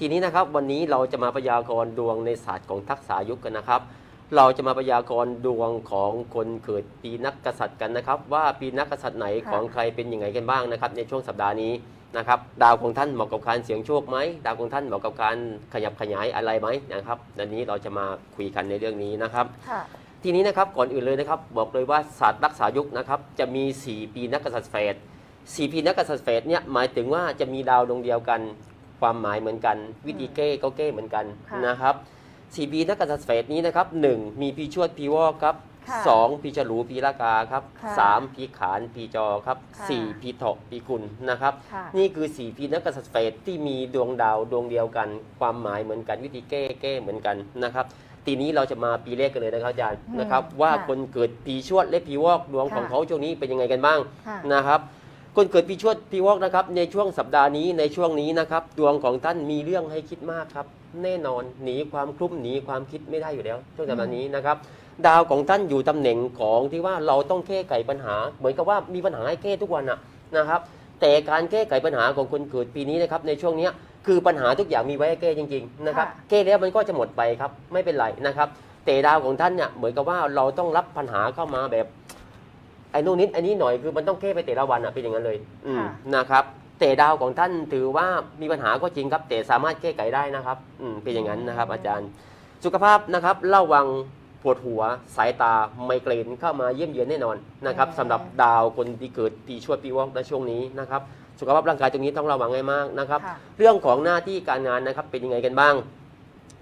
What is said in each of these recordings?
ทีนี้นะครับวันนี้เราจะมาพยากรณ์ดวงในศาสตร์ของทักษายุคกันนะครับ เราจะมาพยากรณ์ดวงของคนเกิดปีนักกษัตริย์กันนะครับ ว่าปีนักกษัตริย์ไหนค่ะของใครเป็นยังไงกันบ้างนะครับ ในช่วงสัปดาห์นี้นะครับดาวของท่านเหมาะกับการเสี่ยงโชคไหมดาวของท่านเหมาะกับการขยับขยายอะไรไหมนะครับอันนี้เราจะมาคุยกันในเรื่องนี้นะครับค่ะทีนี้นะครับก่อนอื่นเลยนะครับบอกเลยว่าศาสตร์รักษายุคนะครับจะมี 4 ปีนักกษัตริย์เฟส4ปีนักกษัตริย์เฟสเนี่ยหมายถึงว่าจะมีดาวดวงเดียวกัน ความหมายเหมือนกัน วิธีแก้ก็แก้เหมือนกันค่ะนะครับ4ปีนักกษัตริย์เฟสนี้นะครับหนึ่งมีปีชวดปีวอกครับค่ะสองปีฉลูปีละกาครับค่ะสามปีขานปีจอครับค่ะสี่ปีเถาะปีกุลนะครับค่ะนี่คือ4ปีนักกษัตริย์เฟสที่มีดวงดาวดวงเดียวกัน ความหมายเหมือนกันวิธีแก้แก้เหมือนกันนะครับทีนี้เราจะมาปีเลขกันเลยนะครับอาจารย์อืมนะครับ ว่าค่ะคนเกิดปีชวดและปีวอกดวงของค่ะเขาช่วงนี้เป็นยังไงกันบ้างค่ะนะครับ คนเกิดปีชวดปีวอกนะครับ ในช่วงสัปดาห์นี้ในช่วงนี้นะครับ ดวงของท่านมีเรื่องให้คิดมากครับ แน่นอนหนีความคลุ้มหนีความคิดไม่ได้อยู่แล้ว ช่วงสัปดาห์นี้นะครับ ดาวของท่านอยู่ตำแหน่งของที่ว่าเราต้องแก้ไขปัญหา เหมือนกับว่ามีปัญหาให้แก้ทุกวันอะนะครับ แต่การแก้ไขปัญหาของคนเกิดปีนี้นะครับ ในช่วงเนี้ยคือปัญหาทุกอย่างมีไว้ให้แก้จริง ๆ นะครับค่ะแก้แล้วมันก็จะหมดไปครับไม่เป็นไรนะครับแต่ดาวของท่านเนี่ยเหมือนกับว่าเราต้องรับปัญหาเข้ามาแบบ ไอ้นู่นนิดไอ้นี้หน่อยคือมันต้องแก้ไปแต่ละวันอะเป็นอย่างนั้นเลยอืมค่ะ นะครับ แต่ดาวของท่านถือว่ามีปัญหาก็จริงครับ แต่สามารถแก้ไขได้นะครับอืมเป็นอย่างนั้นนะครับ อาจารย์ สุขภาพนะครับระวังปวดหัวสายตาไมเกรนเข้ามาเยี่ยมเยียนแน่นอนนะครับอืมสำหรับดาวคนที่เกิดปีชวดปีวอกในช่วงนี้นะครับ สุขภาพร่างกายตรงนี้ต้องระวังให้มากนะครับ ค่ะ เรื่องของหน้าที่การงานนะครับเป็นยังไงกันบ้าง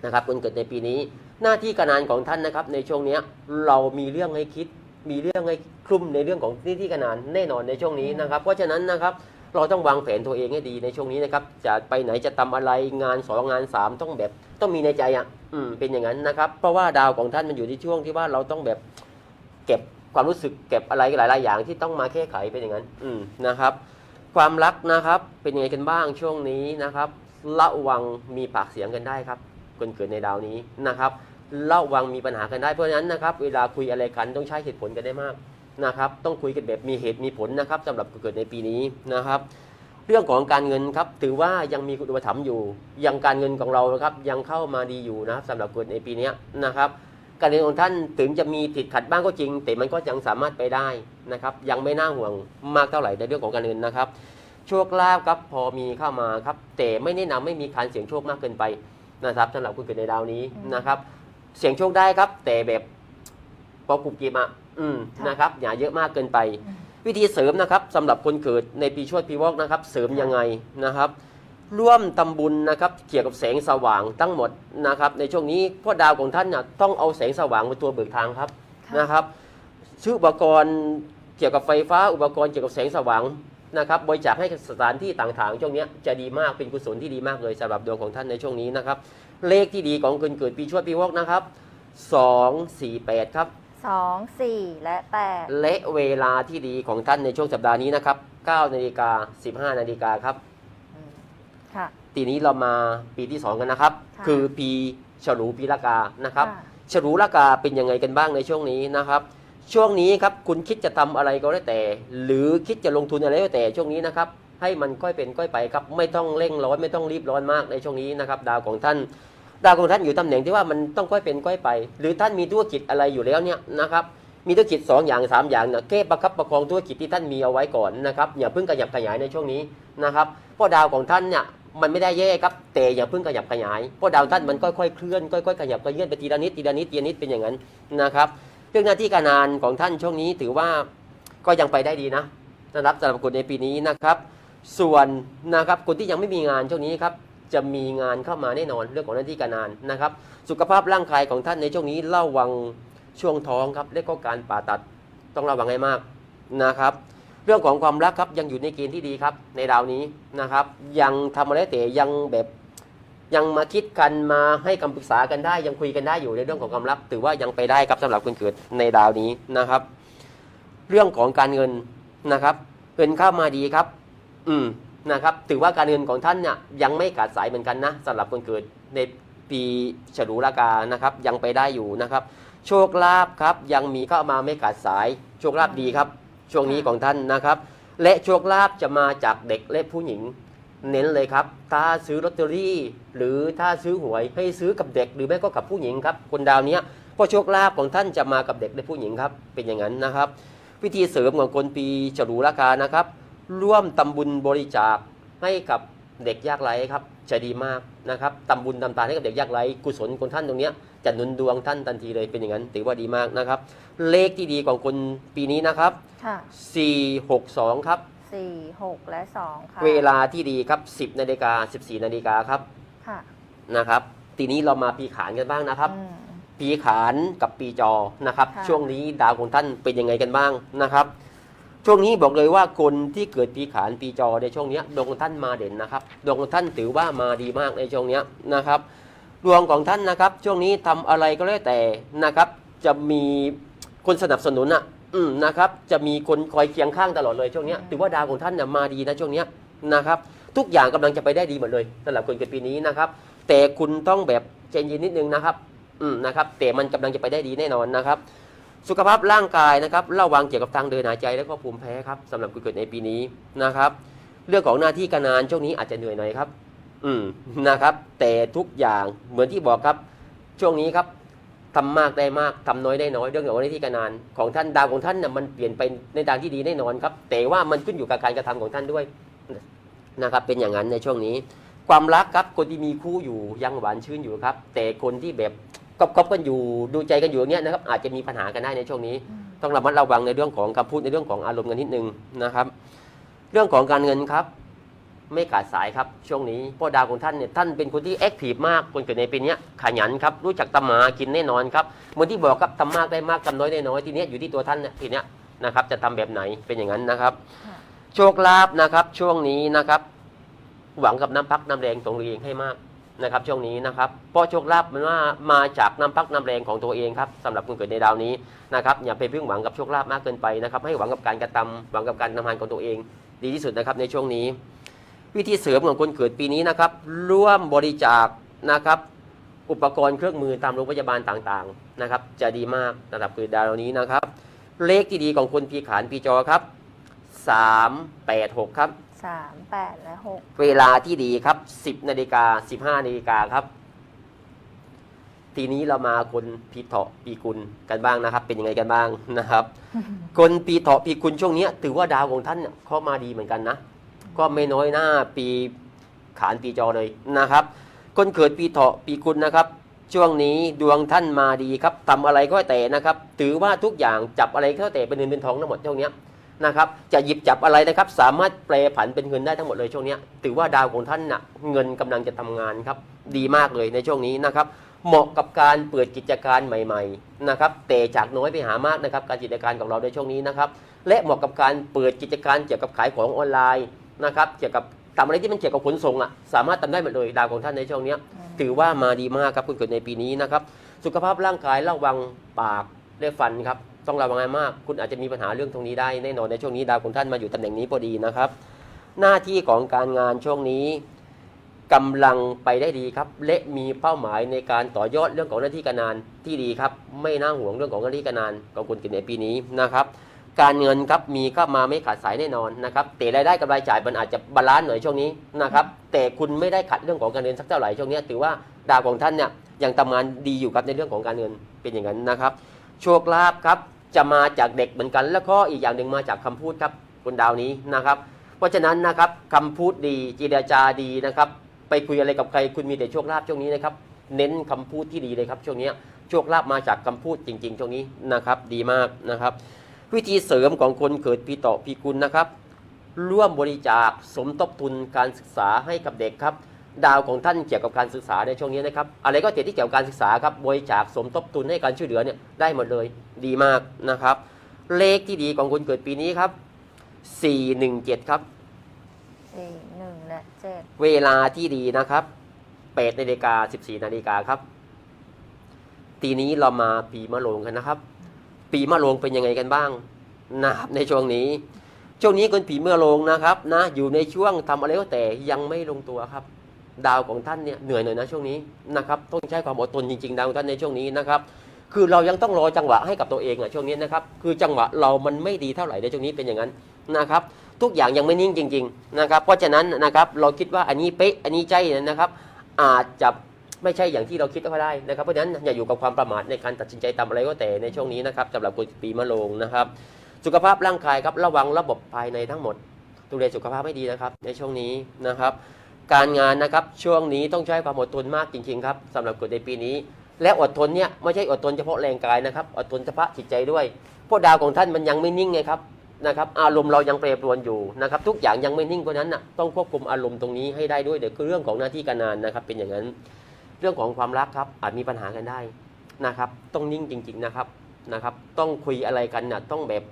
นะครับคนเกิดในปีนี้ หน้าที่การงานของท่านนะครับ ในช่วงเนี้ยเรามีเรื่องให้คิด มีเรื่องให้คลุมในเรื่องของหน้าที่การงานแน่นอนในช่วงนี้นะครับ เพราะฉะนั้นนะครับเราต้องวางแผนตัวเองให้ดีในช่วงนี้นะครับ จะไปไหนจะทำอะไรงานสองงานสามต้องแบบต้องมีในใจอะอืมเป็นอย่างนั้นนะครับ เพราะว่าดาวของท่านมันอยู่ที่ช่วงที่ว่าเราต้องแบบเก็บความรู้สึกเก็บอะไรหลาย ๆ อย่างที่ต้องมาแก้ไขเป็นอย่างนั้น อืมนะครับ ความรักนะครับเป็นยังไงกันบ้างช่วงนี้นะครับระวังมีปากเสียงกันได้ครับคนเกิดในดาวนี้นะครับ ระวังมีปัญหากันได้เพราะฉะนั้นนะครับ เวลาคุยอะไรกันต้องใช้เหตุผลกันได้มากนะครับ ต้องคุยกันแบบมีเหตุมีผลนะครับสำหรับเกิดในปีนี้นะครับ เรื่องของการเงินครับถือว่ายังมีคุณอุปถัมภ์อยู่ ยังการเงินของเรานะครับยังเข้ามาดีอยู่นะครับสำหรับคนในปีนี้นะครับ การเงินของท่านถึงจะมีติดขัดบ้างก็จริง แต่มันก็ยังสามารถไปได้นะครับ ยังไม่น่าห่วงมากเท่าไหร่ในเรื่องของการเงินนะครับโชคลาภครับพอมีเข้ามาครับแต่ไม่แนะนำไม่มีการเสี่ยงโชคมากเกินไปนะครับสำหรับคนเกิดในดาวนี้นะครับ เสี่ยงโชคได้ครับ แต่แบบพอกุบกิบอะอืมค่ะนะครับอย่าเยอะมากเกินไปอืมวิธีเสริมนะครับสำหรับคนเกิดในปีชวดปีวอกนะครับ เสริมยังไงนะครับ ร่วมทำบุญนะครับเกี่ยวกับแสงสว่างทั้งหมดนะครับ ในช่วงนี้เพ่อดาวของท่านน่ะต้องเอาแสงสว่างเป็นตัวเบิกทางครับค่ะนะครับซื้ออุปกรณ์เกี่ยวกับไฟฟ้าอุปกรณ์เกี่ยวกับแสงสว่าง นะครับบริจาคให้กับสถานที่ต่างๆ ช่วงเนี้ยจะดีมากเป็นกุศลที่ดีมากเลยสำหรับดวงของท่านในช่วงนี้นะครับเลขที่ดีของคนเกิดปีชวดปีวอกนะครับ 2 4 8 ครับสองสี่และแปดและเวลาที่ดีของท่านในช่วงสัปดาห์นี้นะครับ9นาฬิกา15นาฬิกาครับอืมค่ะทีนี้เรามาปีที่ 2 กันนะครับค่ะคือปีฉลูปีละกานะครับค่ะฉลูละกาเป็นยังไงกันบ้างในช่วงนี้นะครับ ช่วงนี้ครับคุณคิดจะทำอะไรก็แล้แต่ หรือคิดจะลงทุนอะไรก็แต่ช่วงนี้นะครับให้มันค่อยเป็นค่อยไปครับไม่ต้องเร่งร้อนไม่ต้องรีบร้อนมากในช่วงนี้นะครับดาวของท่าน ดาวของท่านอยู่ตำแหน่งที่ว่ามันต้องค่อยเป็นค่อยไป หรือท่านมีธุรกิจอะไรอยู่แล้วเนี่ยนะครับมีธุรกิจ 2 อย่าง 3 อย่างเนี่ยแก้ประคับประคองธุรกิจที่ท่านมีเอาไว้ก่อนนะครับอย่าเพิ่งขยับขยายในช่วงนี้นะครับเพราะดาวของท่านเนี่ยมันไม่ได้แย่ครับแต่อย่าเพิ่งขยับขยายเพราะดาวท่านมันค่อยๆเคลื่อนค่อยๆขยับขยื่นไปทีละนิดทีละนิดทีละนิดเป็นอย่างนั้นนะครับ เรื่องหน้าที่การงานของท่านช่วงนี้ถือว่าก็ยังไปได้ดีนะนะครับสำหรับคนในปีนี้นะครับ ส่วนนะครับคนที่ยังไม่มีงานช่วงนี้ครับจะมีงานเข้ามาแน่นอนเรื่องของหน้าที่การงานนะครับ สุขภาพร่างกายของท่านในช่วงนี้ระวังช่วงท้องครับและก็การผ่าตัดต้องระวังให้มากนะครับ เรื่องของความรักครับยังอยู่ในเกณฑ์ที่ดีครับในดาวนี้นะครับ ยังทำอะไรแต่ยังแบบ ยังมาคิดกันมาให้คำปรึกษากันได้ ยังคุยกันได้อยู่ในเรื่องของความรักถือว่ายังไปได้ครับสำหรับคนเกิดในดาวนี้นะครับ เรื่องของการเงินนะครับเงินเข้ามาดีครับ อืมนะครับ ถือว่าการเงินของท่านเนี่ยยังไม่ขาดสายเหมือนกันนะสำหรับคนเกิดในปีฉลูรากานะครับ ยังไปได้อยู่นะครับ โชคลาภครับ ยังมีเข้ามาไม่ขาดสาย โชคลาภดีครับ ช่วงนี้ของท่านนะครับ และโชคลาภจะมาจากเด็กและผู้หญิง เน้นเลยครับ ถ้าซื้อลอตเตอรี่ หรือถ้าซื้อหวยให้ซื้อกับเด็กหรือไม่ก็กับผู้หญิงครับคนดาวเนี้ยเพราะโชคลาภของท่านจะมากับเด็กและผู้หญิงครับ เป็นอย่างนั้นนะครับ วิธีเสริมของคนปีฉลูราคานะครับ ร่วมตำบุญบริจาคให้กับเด็กยากไร้ครับจะดีมากนะครับตำบุญตำทานให้กับเด็กยากไร้กุศลของท่านตรงเนี้ยจะหนุนดวงท่านทันทีเลยเป็นอย่างนั้น ถือว่าดีมากนะครับ เลขที่ดีของคนปีนี้นะครับค่ะ462 ครับ สี่หกและสองค่ะ เวลาที่ดีครับ 10นาฬิกา14นาฬิกาครับค่ะนะครับ ทีนี้เรามาปีขานกันบ้างนะครับ อืม ปีขานกับปีจอนะครับ ค่ะ ช่วงนี้ดาวของท่านเป็นยังไงกันบ้างนะครับ ช่วงนี้บอกเลยว่าคนที่เกิดปีขานปีจอในช่วงเนี้ยดวงของท่านมาเด่นนะครับ ดวงของท่านถือว่ามาดีมากในช่วงเนี้ยนะครับ ดวงของท่านนะครับ ช่วงนี้ทำอะไรก็แล้วแต่นะครับ จะมีคนสนับสนุนอะ อืมนะครับจะมีคนคอยเคียงข้างตลอดเลยช่วงเนี้ยถือว่าดาวของท่านน่ะมาดีนะช่วงเนี้ยนะครับทุกอย่างกำลังจะไปได้ดีหมดเลยสำหรับคนเกิดปีนี้นะครับแต่คุณต้องแบบใจเย็นนิดนึงนะครับอืมนะครับแต่มันกำลังจะไปได้ดีแน่นอนนะครับสุขภาพร่างกายนะครับระวังเกี่ยวกับทางเดินหายใจและก็ภูมิแพ้ครับสำหรับคนเกิดในปีนี้นะครับ เรื่องของหน้าที่การงานช่วงนี้อาจจะเหนื่อยหน่อยครับ อืมนะครับ แต่ทุกอย่างเหมือนที่บอกครับ ช่วงนี้ครับ ทำมากได้มากทำน้อยได้น้อยเรื่องของหน้าที่การงานของท่านดาวของท่านน่ะมันเปลี่ยนไปในทางที่ดีแน่นอนครับ แต่ว่ามันขึ้นอยู่กับการกระทำของท่านด้วยนะครับเป็นอย่างนั้นในช่วงนี้ ความรักครับคนที่มีคู่อยู่ยังหวานชื่นอยู่ครับ แต่คนที่แบบกบกอบกันอยู่ดูใจกันอยู่เงี้ยนะครับอาจจะมีปัญหากันได้ในช่วงนี้ ต้องระมัดระวังในเรื่องของคำพูดในเรื่องของอารมณ์กันนิดนึงนะครับ เรื่องของการเงินครับ ไม่ขาดสายครับช่วงนี้พราะดาวของท่านเนี่ยท่านเป็นคนที่แอคทีฟมากคนเกิดในปีนี้ขยันครับรู้จักตำมากินแน่นอนครับเหมือนที่บอกครับทำมากได้มากทำน้อยได้น้อยทีนี้อยู่ที่ตัวท่านเนี่ยทีนี้นะครับจะทำแบบไหนเป็นอย่างนั้นนะครับ โชคลาภนะครับช่วงนี้นะครับ หวังกับน้ำพักน้ำแรงของตัวเองให้มากนะครับ ช่วงนี้นะครับเพราะโชคลาภมันว่ามาจากน้ำพักน้ำแรงของตัวเองครับสำหรับคนเกิดในดาวนี้นะครับอย่าไปพึ่งหวังกับโชคลาภมากเกินไปนะครับ ให้หวังกับการกระทำหวังกับการทำงานของตัวเอง ดีที่สุดนะครับในช่วงนี้ วิธีเสริมของคนเกิดปีนี้นะครับ ร่วมบริจาคนะครับ อุปกรณ์เครื่องมือตามโรงพยาบาลต่างๆนะครับ จะดีมากสำหรับเกิดดาวนี้นะครับ เลขที่ดีของคนปีขานปีจอครับ 386 ครับ สามแปดและหกเวลาที่ดีครับ 10นาฬิกา15นาฬิกาครับ ทีนี้เรามาคนปีเถาะปีกุลกันบ้างนะครับ เป็นยังไงกันบ้างนะครับ คนปีเถาะปีกุลช่วงเนี้ยถือว่าดาวของท่านเนี่ยเข้ามาดีเหมือนกันนะ ก็ไม่น้อยหน้าปีขานปีจอเลยนะครับ คนเกิดปีเถาะปีกุลนะครับ ช่วงนี้ดวงท่านมาดีครับทำอะไรก็แต่นะครับ ถือว่าทุกอย่างจับอะไรก็แต่เป็นเงินเป็นทองทั้งหมดช่วงนี้นะครับจะหยิบจับอะไรนะครับ สามารถแปลผันเป็นเงินได้ทั้งหมดเลยช่วงนี้ถือว่าดาวของท่านน่ะเงินกำลังจะทำงานครับดีมากเลยในช่วงนี้นะครับเหมาะกับการเปิดกิจการใหม่ๆนะครับแต่จากน้อยไปหามากนะครับการกิจการของเราในช่วงนี้นะครับและเหมาะกับการเปิดกิจการเกี่ยวกับขายของออนไลน์ นะครับเกี่ยวกับทำอะไรที่มันเกี่ยวกับขนส่งอะสามารถทำได้หมดเลยดาวของท่านในช่วงเนี้ยถือว่ามาดีมากครับคุณเกิดในปีนี้นะครับสุขภาพร่างกายระวังปากและฟันครับต้องระวังให้มาก คุณอาจจะมีปัญหาเรื่องตรงนี้ได้แน่นอนในช่วงนี้ดาวของท่านมาอยู่ตำแหน่งนี้พอดีนะครับ หน้าที่ของการงานช่วงนี้กำลังไปได้ดีครับ และมีเป้าหมายในการต่อยอดเรื่องของหน้าที่การงานที่ดีครับ ไม่น่าห่วงเรื่องของหน้าที่การงานของคุณเกิดในปีนี้นะครับ การเงินครับมีเข้ามาไม่ขาดสายแน่นอนนะครับแต่รายได้กับรายจ่ายมันอาจจะบาลานซ์หน่อยช่วงนี้นะครับแต่คุณไม่ได้ขัดเรื่องของการเงินสักเท่าไหร่ช่วงนี้ถือว่าดาวของท่านเนี่ยยังทำงานดีอยู่ครับในเรื่องของการเงินเป็นอย่างนั้นนะครับ โชคลาภครับจะมาจากเด็กเหมือนกัน แล้วก็อีกอย่างหนึ่งมาจากคำพูดครับคนดาวนี้นะครับ เพราะฉะนั้นนะครับคำพูดดีจีราจาดีนะครับไปคุยอะไรกับใครคุณมีแต่โชคลาภช่วงนี้นะครับเน้นคำพูดที่ดีเลยครับช่วงนี้โชคลาภมาจากคำพูดจริง ๆ ช่วงนี้นะครับดีมากนะครับ วิธีเสริมของคนเกิดปีเต่อปีกุลนะครับ ร่วมบริจาคสมทบทุนการศึกษาให้กับเด็กครับ ดาวของท่านเกี่ยวกับการศึกษาในช่วงนี้นะครับ อะไรก็เกี่ยวที่เกี่ยวกับการศึกษาครับบริจาคสมทบทุนให้การช่วยเหลือเนี่ยได้หมดเลยดีมากนะครับ เลขที่ดีของคนเกิดปีนี้ครับ 417 ครับ สี่หนึ่งและเจ็ดเวลาที่ดีนะครับ8นาฬิกา14นาฬิกาครับ ทีนี้เรามาปีมะโรงกันนะครับ ปีมะโรงเป็นยังไงกันบ้างนะครับในช่วงนี้ ช่วงนี้คนปีมะโรงนะครับนะอยู่ในช่วงทำอะไรก็แต่ยังไม่ลงตัวครับ ดาวของท่านเนี่ยเหนื่อยหน่อยนะช่วงนี้นะครับต้องใช้ความอดทนจริงๆดาวของท่านในช่วงนี้นะครับคือเรายังต้องรอจังหวะให้กับตัวเองอะช่วงนี้นะครับคือจังหวะเรามันไม่ดีเท่าไหร่ในช่วงนี้เป็นอย่างนั้นนะครับ ทุกอย่างยังไม่นิ่งจริง ๆ นะครับ เพราะฉะนั้นนะครับเราคิดว่าอันนี้เป๊ะอันนี้ใจนะครับ อาจจะ ไม่ใช่อย่างที่เราคิดก็ได้นะครับเพราะฉะนั้นอย่าอยู่กับความประมาทในการตัดสินใจทำอะไรก็แต่ในช่วงนี้นะครับสำหรับคนปีมะโรงนะครับ สุขภาพร่างกายครับระวังระบบภายในทั้งหมด ดูแลสุขภาพให้ดีนะครับ ในช่วงนี้นะครับ การงานนะครับช่วงนี้ต้องใช้ความอดทนมากจริงๆครับสำหรับคนในปีนี้ และอดทนเนี่ยไม่ใช่อดทนเฉพาะแรงกายนะครับอดทนเฉพาะจิตใจด้วยเพราะดาวของท่านมันยังไม่นิ่งไงครับนะครับอารมณ์เรายังแปรปรวนอยู่นะครับทุกอย่างยังไม่นิ่งเพราะนั้นนะต้องควบคุมอารมณ์ตรงนี้ให้ได้ด้วยเดี๋ยวคือเรื่องของหน้าที่การงานนะครับเป็นอย่างนั้น เรื่องของความรักครับอาจมีปัญหากันได้นะครับ ต้องนิ่งจริง ๆนะครับนะครับ ต้องคุยอะไรกันน่ะต้องแบบ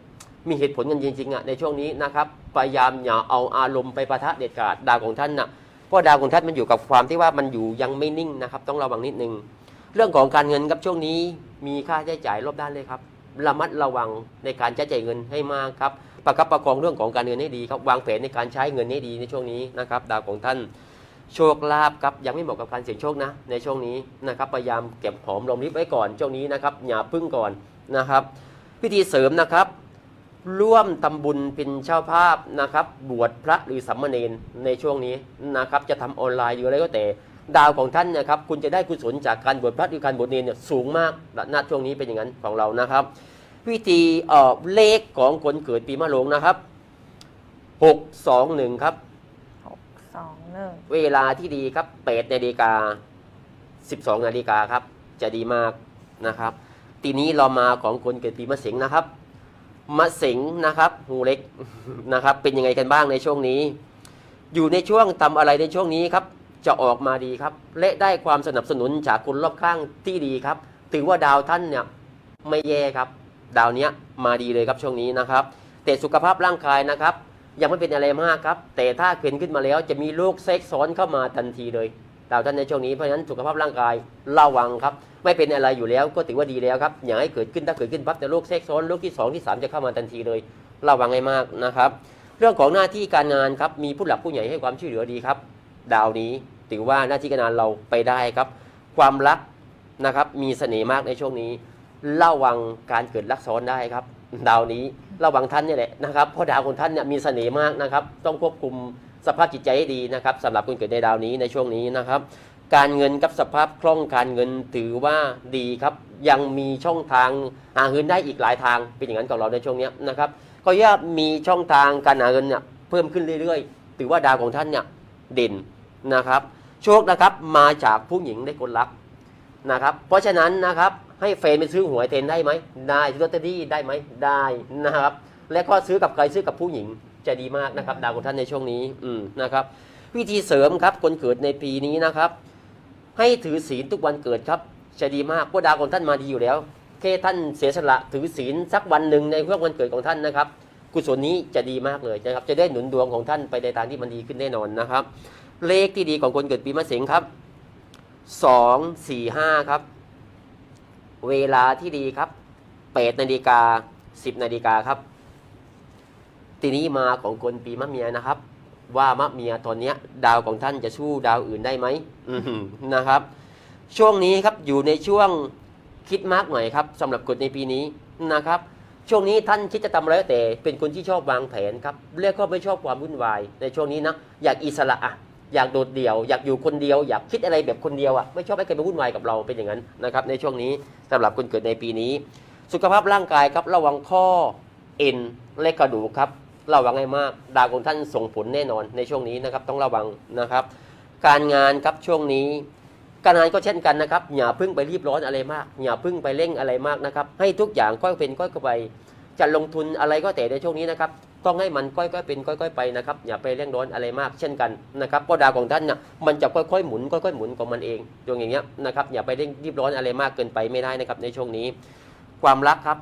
มีเหตุผลกันจริงๆอะในช่วงนี้นะครับพยายามอย่าเอาอารมณ์ไปประทะเด็ดขาดดาวของท่านน่ะเพราะดาวของท่านมันอยู่กับความที่ว่ามันอยู่ยังไม่นิ่งนะครับ ต้องระวังนิดนึงเรื่องของการเงินครับช่วงนี้มีค่าใช้จ่ายรอบด้านเลยครับระมัดระวังในการใช้จ่ายเงินให้มากครับประคับประคองเรื่องของการเงินให้ดีครับวางแผนในการใช้เงินให้ดีในช่วงนี้นะครับ ดาวของท่าน โชคลาภครับยังไม่เหมาะกับการเสี่ยงโชคนะ ในช่วงนี้นะครับพยายามเก็บหอมรอมริบไว้ก่อนช่วงนี้นะครับอย่าพึ่งก่อนนะครับพิธีเสริมนะครับร่วมทำบุญเป็นเจ้าภาพนะครับ บวชพระหรือสัมมเนนในช่วงนี้นะครับ จะทำออนไลน์หรืออะไรก็แต่ ดาวของท่านนะครับ คุณจะได้กุศลจากการบวชพระหรือการบวชเนนเนี่ยสูงมากณช่วงนี้เป็นอย่างนั้นของเรานะครับ วิธีเออเลขของคนเกิดปีมะโรงนะครับหกสองหนึ่งครับ สองหนึ่งเวลาที่ดีครับ8นาฬิกา12นาฬิกาครับ จะดีมากนะครับ ทีนี้เรามาของคนเกิดปีมะเสงนะครับมะเสงนะครับหูเล็กนะครับ เป็นยังไงกันบ้างในช่วงนี้ อยู่ในช่วงทำอะไรในช่วงนี้ครับ จะออกมาดีครับ และได้ความสนับสนุนจากคนรอบข้างที่ดีครับ ถือว่าดาวท่านเนี่ยไม่แย่ครับ ดาวเนี้ยมาดีเลยครับช่วงนี้นะครับ แต่สุขภาพร่างกายนะครับ ยังไม่เป็นอะไรมากครับ แต่ถ้าเข็นขึ้นมาแล้วจะมีโรคแทรกซ้อนเข้ามาทันทีเลยดาวท่านในช่วงนี้เพราะฉะนั้นสุขภาพร่างกายระวังครับ ไม่เป็นอะไรอยู่แล้วก็ถือว่าดีแล้วครับอย่าให้เกิดขึ้นถ้าเกิดขึ้นปั๊บจะโรคแทรกซ้อนโรคที่สองที่สามจะเข้ามาทันทีเลย ระวังให้มากนะครับ เรื่องของหน้าที่การงานครับมีผู้หลักผู้ใหญ่ให้ความช่วยเหลือดีครับ ดาวนี้ถือว่าหน้าที่การงานเราไปได้ครับ ความรักนะครับมีเสน่ห์มากในช่วงนี้ระวังการเกิดรักซ้อนได้ครับ ดาวนี้ ระวังท่านนี่แหละนะครับเพราะดาวของท่านเนี่ยมีเสน่ห์มากนะครับ ต้องควบคุมสภาพจิตใจให้ดีนะครับสำหรับคนเกิดในดาวนี้ในช่วงนี้นะครับ การเงินกับสภาพคล่องการเงินถือว่าดีครับ ยังมีช่องทางหาเงินได้อีกหลายทางเป็นอย่างนั้นกับเราในช่วงนี้นะครับก็ย่ามีช่องทางการหาเงินเนี่ยเพิ่มขึ้นเรื่อยๆ ถือว่าดาวของท่านเนี่ยเด่นนะครับ โชคนะครับมาจากผู้หญิงได้คนรัก นะครับเพราะฉะนั้นนะครับให้แฟนไปซื้อหวยเทนได้ไหมได้ซื้อลอตเตอรี่ได้ไหมได้นะครับ และก็ซื้อกับใครซื้อกับผู้หญิงจะดีมากนะครับ ดาวของท่านในช่วงนี้อืมนะครับวิธีเสริมครับคนเกิดในปีนี้นะครับ ให้ถือศีลทุกวันเกิดครับจะดีมากเพราะดาวของท่านมาดีอยู่แล้วแค่ท่านเสียสละถือศีลสักวันหนึ่งในเพื่อวันเกิดของท่านนะครับกุศลนี้จะดีมากเลยนะครับ จะได้หนุนดวงของท่านไปในทางที่มันดีขึ้นแน่นอนนะครับ เลขที่ดีของคนเกิดปีมะเสงครับ สองสี่ห้าครับ เวลาที่ดีครับแปดนาฬิกาสิบนาฬิกาครับ ทีนี้มาของคนปีมะเมียนะครับ ว่ามะเมียตอนเนี้ยดาวของท่านจะสู้ดาวอื่นได้ไหมอือหือนะครับ ช่วงนี้ครับอยู่ในช่วงคิดมากหน่อยครับสำหรับคนในปีนี้นะครับ ช่วงนี้ท่านคิดจะทำอะไรแต่เป็นคนที่ชอบวางแผนครับเรียกก็ไม่ชอบความวุ่นวายในช่วงนี้นะอยากอิสระอะ อยากโดดเดี่ยว อยากอยู่คนเดียว อยากคิดอะไรแบบคนเดียวอะไม่ชอบให้ใครมาวุ่นวายกับเราเป็นอย่างนั้นนะครับในช่วงนี้สำหรับคนเกิดในปีนี้ สุขภาพร่างกายครับระวังข้อเอ็นและกระดูกครับระวังให้มากดาวของท่านส่งผลแน่นอนในช่วงนี้นะครับต้องระวังนะครับ การงานครับช่วงนี้การงานก็เช่นกันนะครับอย่าพึ่งไปรีบร้อนอะไรมากอย่าพึ่งไปเร่งอะไรมากนะครับให้ทุกอย่างค่อยเป็นค่อยไปจะลงทุนอะไรก็แต่ในช่วงนี้นะครับ ต้องให้มันค่อยๆเป็นค่อย ๆ ไปนะครับอย่าไปเร่งร้อนอะไรมากเช่นกันนะครับเพราะดาวของท่านเนี่ยมันจะค่อยๆหมุนค่อยๆหมุนของมันเองดวงอย่างเงี้ยนะครับอย่าไปเร่งรีบร้อนอะไรมากเกินไปไม่ได้นะครับในช่วงนี้ ความรักครับ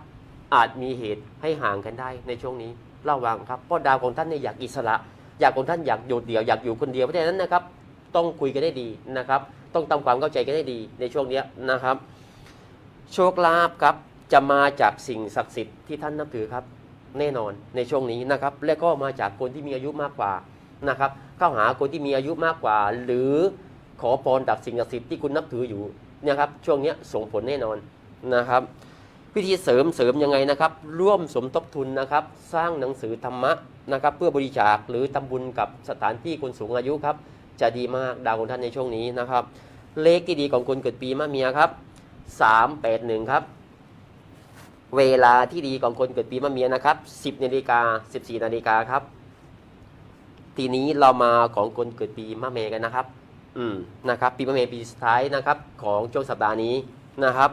อาจมีเหตุให้ห่างกันได้ในช่วงนี้ระวังครับเพราะดาวของท่านเนี่ยอยากอิสระ อยากของท่านอยากโดดเดี่ยวอยากอยู่คนเดียวเพราะฉะนั้นนะครับต้องคุยกันได้ดีนะครับ ต้องทำความเข้าใจกันได้ดีในช่วงนี้นะครับ โชคลาภครับจะมาจากสิ่งศักดิ์สิทธิ์ที่ท่านนับถือครับ แน่นอนในช่วงนี้นะครับและก็มาจากคนที่มีอายุมากกว่านะครับเข้าหาคนที่มีอายุมากกว่า หรือขอพรจากสิ่งศักดิ์สิทธิ์ที่คุณนับถืออยู่เนะครับช่วงนี้ส่งผลแน่นอนนะครับวิธีเสริมเสริมยังไงนะครับ ร่วมสมทบทุนนะครับ สร้างหนังสือธรรมะนะครับ เพื่อบริจาคหรือทำบุญกับสถานที่คนสูงอายุครับ จะดีมากดาวของท่านในช่วงนี้นะครับ เลขที่ดีของคนเกิดปีมะเมียครับสามแปดหนึ่งครับ เวลาที่ดีของคนเกิดปีมะเมียนะครับสิบนาฬิกาสิบสี่นาฬิกาครับ ทีนี้เรามาของคนเกิดปีมะเมกันนะครับ อืมนะครับ ปีมะเมปีสุดท้ายนะครับ ของช่วงสัปดาห์นี้นะครับ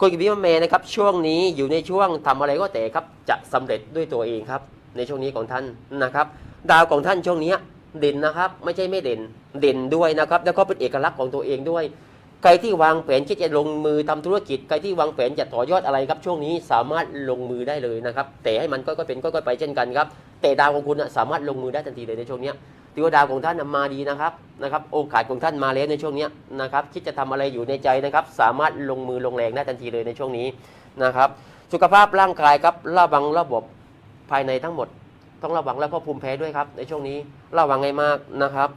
คนเกิดปีมะเมนะครับ ช่วงนี้อยู่ในช่วงทำอะไรก็แต่ครับ จะสำเร็จด้วยตัวเองครับ ในช่วงนี้ของท่านนะครับ ดาวของท่านช่วงนี้เด่นนะครับ ไม่ใช่ไม่เด่น เด่นด้วยนะครับ แล้วก็เป็นเอกลักษณ์ของตัวเองด้วย ใครที่วางแผนที่จะลงมือทำธุรกิจใครที่วางแผนจะต่อยอดอะไรครับ ช่วงนี้สามารถลงมือได้เลยนะครับ แต่ให้มันก็ก็เป็นก็ก็ไปเช่นกันครับ แต่ดาวของคุณสามารถลงมือได้ทันทีเลยในช่วงนี้ถือว่าดาวของท่านมาดีนะครับนะครับ โอกาสของท่านมาแล้วในช่วงนี้นะครับคิดจะทำอะไรอยู่ในใจนะครับ สามารถลงมือลงแรงได้ทันทีเลยในช่วงนี้นะครับ สุขภาพร่างกายครับระวังระบบภายในทั้งหมด ต้องระวังแล้วก็ภูมิแพ้ด้วยครับ ในช่วงนี้ระวังให้มากนะครับ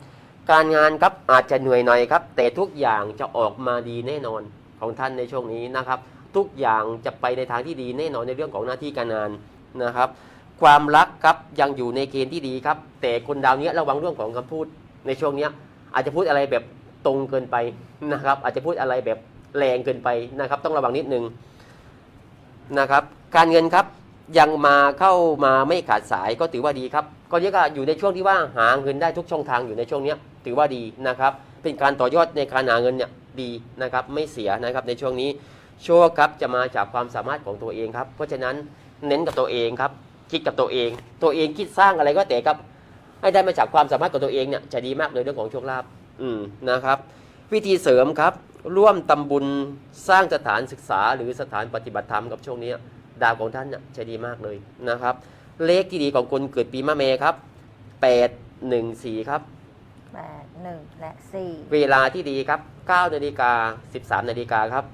การงานครับอาจจะเหนื่อยหน่อยครับ แต่ทุกอย่างจะออกมาดีแน่นอนของท่านในช่วงนี้นะครับ ทุกอย่างจะไปในทางที่ดีแน่นอนในเรื่องของหน้าที่การงานนะครับ ความรักครับยังอยู่ในเกณฑ์ที่ดีครับ แต่คนดาวนี้ระวังเรื่องของคำพูดในช่วงนี้อาจจะพูดอะไรแบบตรงเกินไปนะครับ อาจจะพูดอะไรแบบแรงเกินไปนะครับ ต้องระวังนิดนึงนะครับ การเงินครับยังมาเข้ามาไม่ขาดสายก็ถือว่าดีครับก็เรียกว่าอยู่ในช่วงที่ว่าหาเงินได้ทุกช่องทางอยู่ในช่วงนี้ ถือว่าดีนะครับเป็นการต่อยอดในการหาเงินเนี่ยดีนะครับไม่เสียนะครับในช่วงนี้โชคครับจะมาจากความสามารถของตัวเองครับ เพราะฉะนั้นเน้นกับตัวเองครับคิดกับตัวเอง ตัวเองคิดสร้างอะไรก็แต่ครับให้ได้มาจากความสามารถของตัวเองเนี่ยจะดีมากเลยเรื่องของโชคลาภอืมนะครับ วิธีเสริมครับ ร่วมตำบุญสร้างสถานศึกษาหรือสถานปฏิบัติธรรมกับช่วงนี้ดาวของท่านเนี่ยจะดีมากเลยนะครับ เลขที่ดีของคนเกิดปีมะเมครับ814ครับ แปดหนึ่งและสี่เวลาที่ดีครับ9นาฬิกา13นาฬิกาครับ